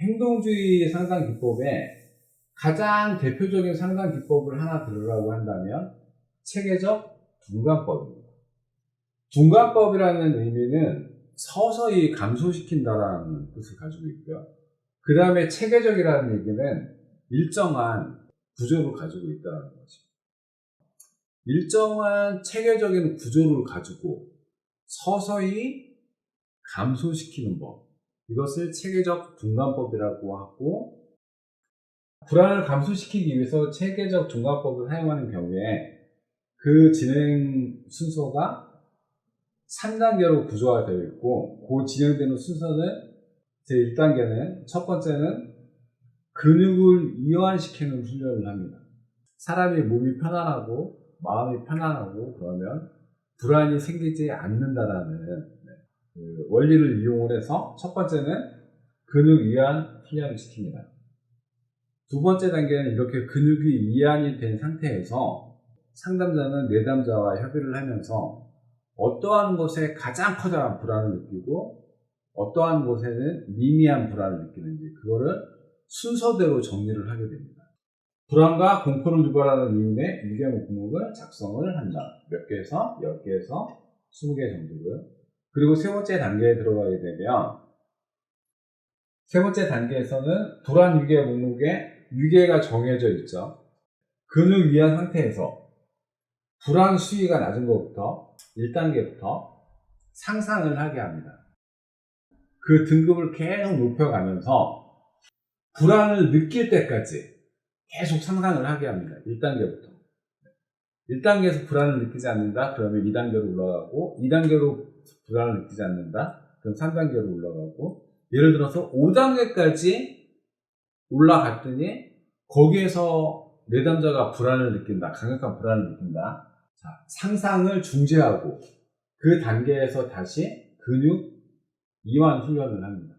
행동주의 상담 기법에 가장 대표적인 상담 기법을 하나 들으라고 한다면 체계적 둔감법입니다. 둔감법이라는 의미는 서서히 감소시킨다라는 뜻을 가지고 있고요. 그 다음에 체계적이라는 얘기는 일정한 구조를 가지고 있다는 것입니다. 일정한 체계적인 구조를 가지고 서서히 감소시키는 법. 이것을 체계적 둔감법이라고 하고, 불안을 감소시키기 위해서 체계적 둔감법을 사용하는 경우에 그 진행 순서가 3단계로 구조가 되어 있고, 그 진행되는 순서는 제 1단계는 첫 번째는 근육을 이완시키는 훈련을 합니다. 사람이 몸이 편안하고 마음이 편안하고 그러면 불안이 생기지 않는다라는 네, 그 원리를 이용을 해서 첫 번째는 근육 이완 훈련을 시킵니다. 두 번째 단계는 이렇게 근육이 이완이 된 상태에서 상담자는 내담자와 협의를 하면서 어떠한 것에 가장 커다란 불안을 느끼고 어떠한 것에는 미미한 불안을 느끼는지 그거를 순서대로 정리를 하게 됩니다. 불안과 공포를 유발하는 요인의 유계 목록을 작성을 한다. 몇 개에서 10개에서 20개 정도를. 그리고 세 번째 단계에 들어가게 되면 세 번째 단계에서는 불안 유계 목록에 유계가 정해져 있죠. 근육 위한 상태에서 불안 수위가 낮은 것부터 1단계부터 상상을 하게 합니다. 그 등급을 계속 높여가면서 불안을 느낄 때까지 계속 상상을 하게 합니다. 1단계부터. 1단계에서 불안을 느끼지 않는다? 그러면 2단계로 올라가고, 2단계로 불안을 느끼지 않는다? 그럼 3단계로 올라가고, 예를 들어서 5단계까지 올라갔더니, 거기에서 내담자가 불안을 느낀다. 강력한 불안을 느낀다. 자, 상상을 중지하고, 그 단계에서 다시 근육 이완 훈련을 합니다.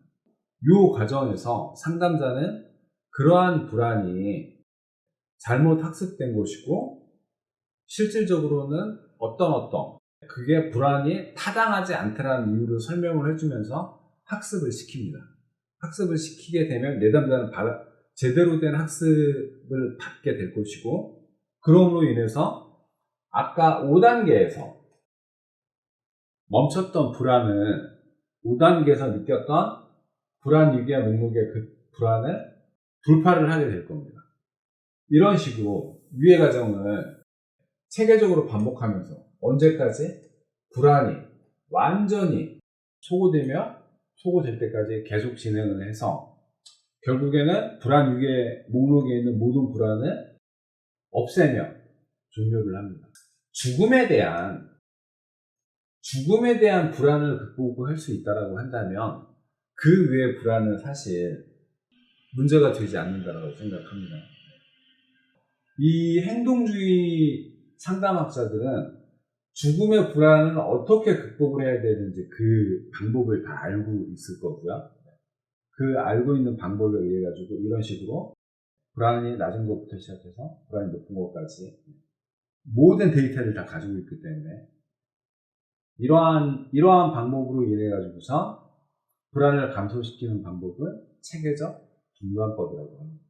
이 과정에서 상담자는 그러한 불안이 잘못 학습된 것이고 실질적으로는 어떤 어떤 그게 불안이 타당하지 않다라는 이유를 설명을 해주면서 학습을 시킵니다. 학습을 시키게 되면 내담자는 바- 제대로 된 학습을 받게 될 것이고 그럼으로 인해서 아까 5단계에서 멈췄던 불안은 5단계에서 느꼈던 불안 유기의 목록의 그 불안을 돌파를 하게 될 겁니다. 이런 식으로 유예 과정을 체계적으로 반복하면서 언제까지 불안이 완전히 소고되며 소고될 때까지 계속 진행을 해서 결국에는 불안 유기의 목록에 있는 모든 불안을 없애며 종료를 합니다. 죽음에 대한 죽음에 대한 불안을 극복할 수 있다라고 한다면 그 외의 불안은 사실 문제가 되지 않는다라고 생각합니다. 이 행동주의 상담학자들은 죽음의 불안을 어떻게 극복을 해야 되는지 그 방법을 다 알고 있을 거고요. 그 알고 있는 방법에 의해 가지고 이런 식으로 불안이 낮은 것부터 시작해서 불안이 높은 것까지 모든 데이터를 다 가지고 있기 때문에 이러한 이러한 방법으로 인해 가지고서 불안을 감소시키는 방법을 체계적 중간법이라고 합니다.